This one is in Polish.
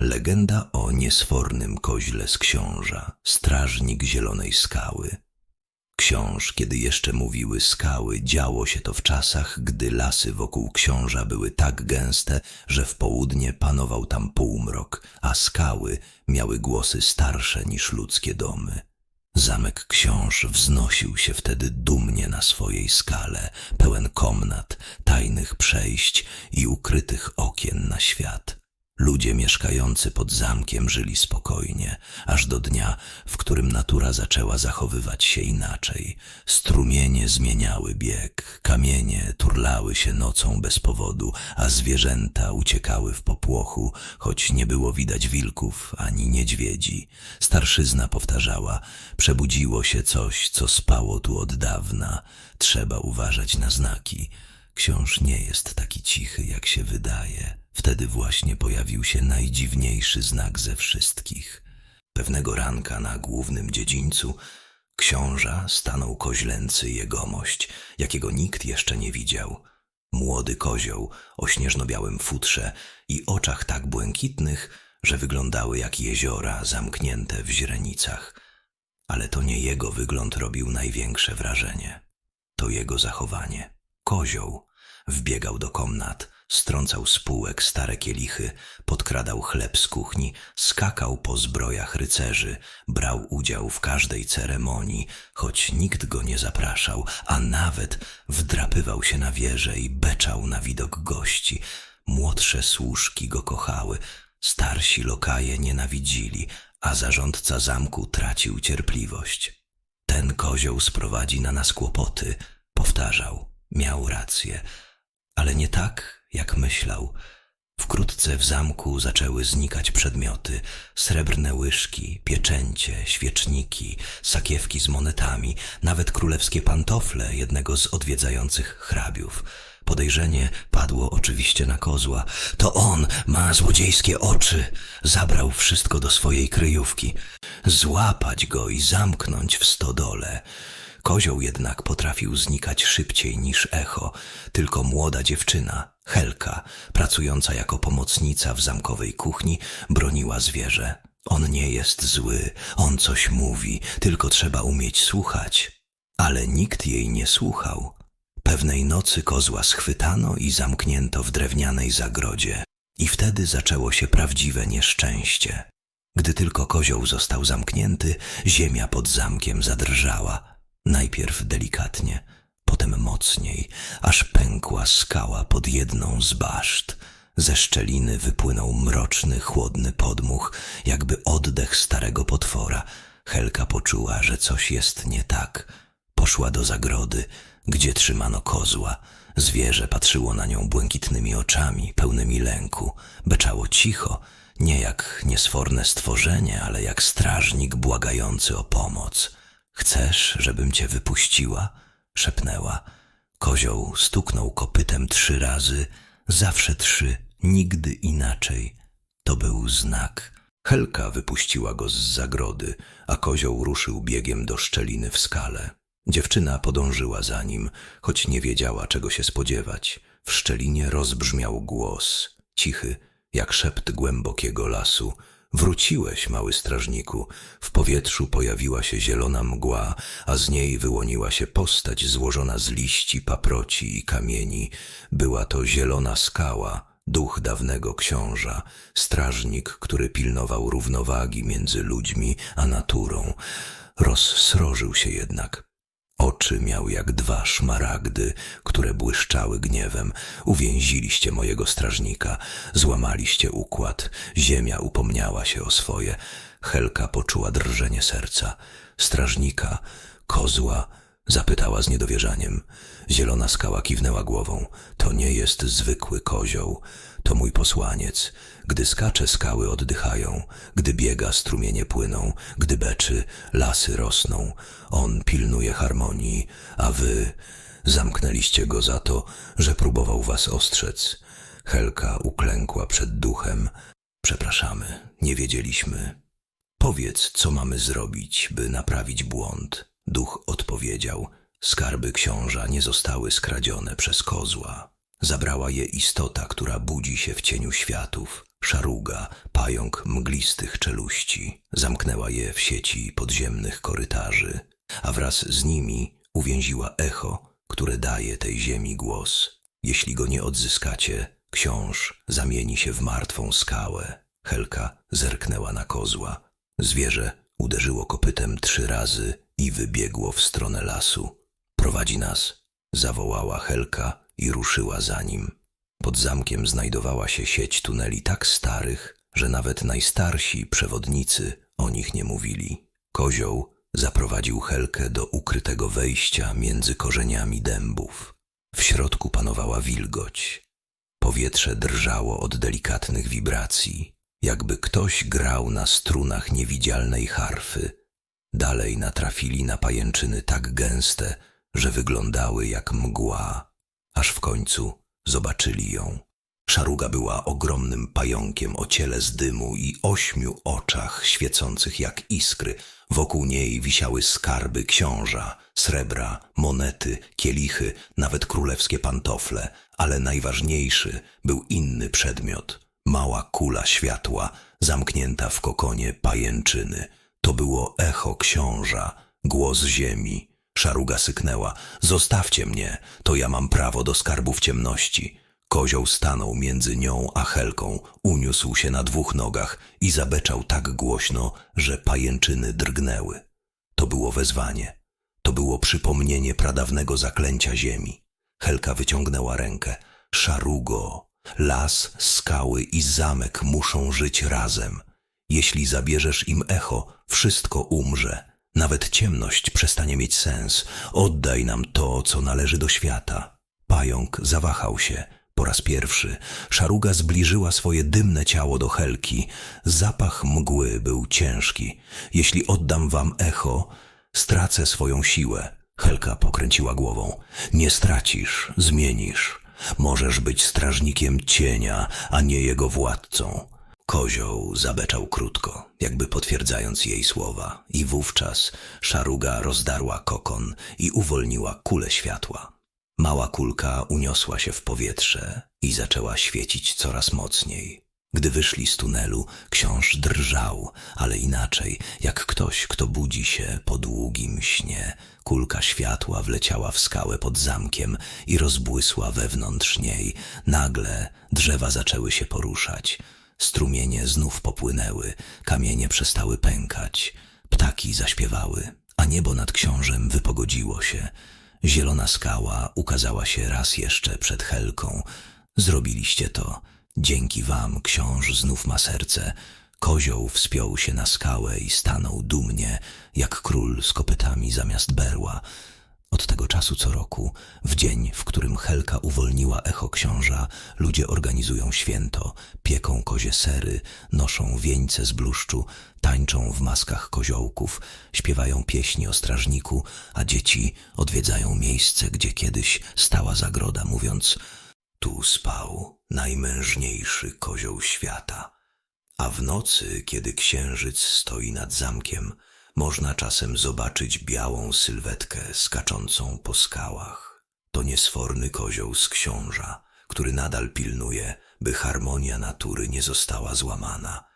Legenda o niesfornym koźle z książa, strażnik zielonej skały. Książ, kiedy jeszcze mówiły skały, działo się to w czasach, gdy lasy wokół książa były tak gęste, że w południe panował tam półmrok, a skały miały głosy starsze niż ludzkie domy. Zamek książ wznosił się wtedy dumnie na swojej skale, pełen komnat, tajnych przejść i ukrytych okien na świat. Ludzie mieszkający pod zamkiem żyli spokojnie, aż do dnia, w którym natura zaczęła zachowywać się inaczej. Strumienie zmieniały bieg, kamienie turlały się nocą bez powodu, a zwierzęta uciekały w popłochu, choć nie było widać wilków ani niedźwiedzi. Starszyzna powtarzała, przebudziło się coś, co spało tu od dawna. Trzeba uważać na znaki. Książ nie jest taki cichy, jak się wydaje. Wtedy właśnie pojawił się najdziwniejszy znak ze wszystkich. Pewnego ranka na głównym dziedzińcu książa stanął koźlęcy jegomość, jakiego nikt jeszcze nie widział. Młody kozioł o śnieżno-białym futrze i oczach tak błękitnych, że wyglądały jak jeziora zamknięte w źrenicach. Ale to nie jego wygląd robił największe wrażenie. To jego zachowanie. Kozioł wbiegał do komnat, strącał z półek stare kielichy, podkradał chleb z kuchni, skakał po zbrojach rycerzy, brał udział w każdej ceremonii, choć nikt go nie zapraszał, a nawet wdrapywał się na wieżę i beczał na widok gości. Młodsze służki go kochały, starsi lokaje nienawidzili, a zarządca zamku tracił cierpliwość. Ten kozioł sprowadzi na nas kłopoty, powtarzał. Miał rację, ale nie tak, jak myślał. Wkrótce w zamku zaczęły znikać przedmioty: srebrne łyżki, pieczęcie, świeczniki, sakiewki z monetami, nawet królewskie pantofle jednego z odwiedzających hrabiów. Podejrzenie padło oczywiście na kozła. To on ma złodziejskie oczy. Zabrał wszystko do swojej kryjówki. Złapać go i zamknąć w stodole. Kozioł jednak potrafił znikać szybciej niż echo. Tylko młoda dziewczyna, Helka, pracująca jako pomocnica w zamkowej kuchni, broniła zwierzę. On nie jest zły, on coś mówi, tylko trzeba umieć słuchać. Ale nikt jej nie słuchał. Pewnej nocy kozła schwytano i zamknięto w drewnianej zagrodzie. I wtedy zaczęło się prawdziwe nieszczęście. Gdy tylko kozioł został zamknięty, ziemia pod zamkiem zadrżała. Najpierw delikatnie, potem mocniej, aż pękła skała pod jedną z baszt. Ze szczeliny wypłynął mroczny, chłodny podmuch, jakby oddech starego potwora. Helka poczuła, że coś jest nie tak. Poszła do zagrody, gdzie trzymano kozła. Zwierzę patrzyło na nią błękitnymi oczami, pełnymi lęku. Beczało cicho, nie jak niesforne stworzenie, ale jak strażnik błagający o pomoc. Chcesz, żebym cię wypuściła? Szepnęła. Kozioł stuknął kopytem trzy razy, zawsze trzy, nigdy inaczej. To był znak. Helka wypuściła go z zagrody, a kozioł ruszył biegiem do szczeliny w skale. Dziewczyna podążyła za nim, choć nie wiedziała, czego się spodziewać. W szczelinie rozbrzmiał głos, cichy, jak szept głębokiego lasu. Wróciłeś, mały strażniku. W powietrzu pojawiła się zielona mgła, a z niej wyłoniła się postać złożona z liści, paproci i kamieni. Była to zielona skała, duch dawnego książa, strażnik, który pilnował równowagi między ludźmi a naturą. Rozsrożył się jednak. Oczy miał jak dwa szmaragdy, które błyszczały gniewem. Uwięziliście mojego strażnika, złamaliście układ, ziemia upomniała się o swoje. Helka poczuła drżenie serca. Strażnika, kozła, zapytała z niedowierzaniem. Zielona skała kiwnęła głową. To nie jest zwykły kozioł, to mój posłaniec. Gdy skacze, skały oddychają, gdy biega, strumienie płyną, gdy beczy, lasy rosną. On pilnuje harmonii, a wy zamknęliście go za to, że próbował was ostrzec. Helka uklękła przed duchem. Przepraszamy, nie wiedzieliśmy. Powiedz, co mamy zrobić, by naprawić błąd. Duch odpowiedział. Skarby książa nie zostały skradzione przez kozła. Zabrała je istota, która budzi się w cieniu światów. Szaruga, pająk mglistych czeluści, zamknęła je w sieci podziemnych korytarzy, a wraz z nimi uwięziła echo, które daje tej ziemi głos. Jeśli go nie odzyskacie, książ zamieni się w martwą skałę. Helka zerknęła na kozła. Zwierzę uderzyło kopytem trzy razy i wybiegło w stronę lasu. Prowadzi nas, zawołała Helka i ruszyła za nim. Pod zamkiem znajdowała się sieć tuneli tak starych, że nawet najstarsi przewodnicy o nich nie mówili. Kozioł zaprowadził Helkę do ukrytego wejścia między korzeniami dębów. W środku panowała wilgoć. Powietrze drżało od delikatnych wibracji, jakby ktoś grał na strunach niewidzialnej harfy. Dalej natrafili na pajęczyny tak gęste, że wyglądały jak mgła, aż w końcu zobaczyli ją. Szaruga była ogromnym pająkiem o ciele z dymu i ośmiu oczach świecących jak iskry. Wokół niej wisiały skarby książa, srebra, monety, kielichy, nawet królewskie pantofle, ale najważniejszy był inny przedmiot. Mała kula światła, zamknięta w kokonie pajęczyny. To było echo książa, głos ziemi. Szaruga syknęła. Zostawcie mnie, to ja mam prawo do skarbów ciemności. Kozioł stanął między nią a Helką, uniósł się na dwóch nogach i zabeczał tak głośno, że pajęczyny drgnęły. To było wezwanie. To było przypomnienie pradawnego zaklęcia ziemi. Helka wyciągnęła rękę. Szarugo, las, skały i zamek muszą żyć razem. Jeśli zabierzesz im echo, wszystko umrze. Nawet ciemność przestanie mieć sens. Oddaj nam to, co należy do świata. Pająk zawahał się. Po raz pierwszy szaruga zbliżyła swoje dymne ciało do Helki. Zapach mgły był ciężki. Jeśli oddam wam echo, stracę swoją siłę. Helka pokręciła głową. Nie stracisz, zmienisz. Możesz być strażnikiem cienia, a nie jego władcą. Kozioł zabeczał krótko, jakby potwierdzając jej słowa, i wówczas szaruga rozdarła kokon i uwolniła kulę światła. Mała kulka uniosła się w powietrze i zaczęła świecić coraz mocniej. Gdy wyszli z tunelu, książ drżał, ale inaczej, jak ktoś, kto budzi się po długim śnie. Kulka światła wleciała w skałę pod zamkiem i rozbłysła wewnątrz niej. Nagle drzewa zaczęły się poruszać. Strumienie znów popłynęły, kamienie przestały pękać, ptaki zaśpiewały, a niebo nad książem wypogodziło się. Zielona skała ukazała się raz jeszcze przed Helką. Zrobiliście to. Dzięki wam książ znów ma serce. Kozioł wspiął się na skałę i stanął dumnie, jak król z kopytami zamiast berła. Od tego czasu co roku, w dzień, w którym Helka uwolniła echo książa, ludzie organizują święto, pieką kozie sery, noszą wieńce z bluszczu, tańczą w maskach koziołków, śpiewają pieśni o strażniku, a dzieci odwiedzają miejsce, gdzie kiedyś stała zagroda, mówiąc tu spał najmężniejszy kozioł świata. A w nocy, kiedy księżyc stoi nad zamkiem, można czasem zobaczyć białą sylwetkę skaczącą po skałach. To niesforny kozioł z książa, który nadal pilnuje, by harmonia natury nie została złamana.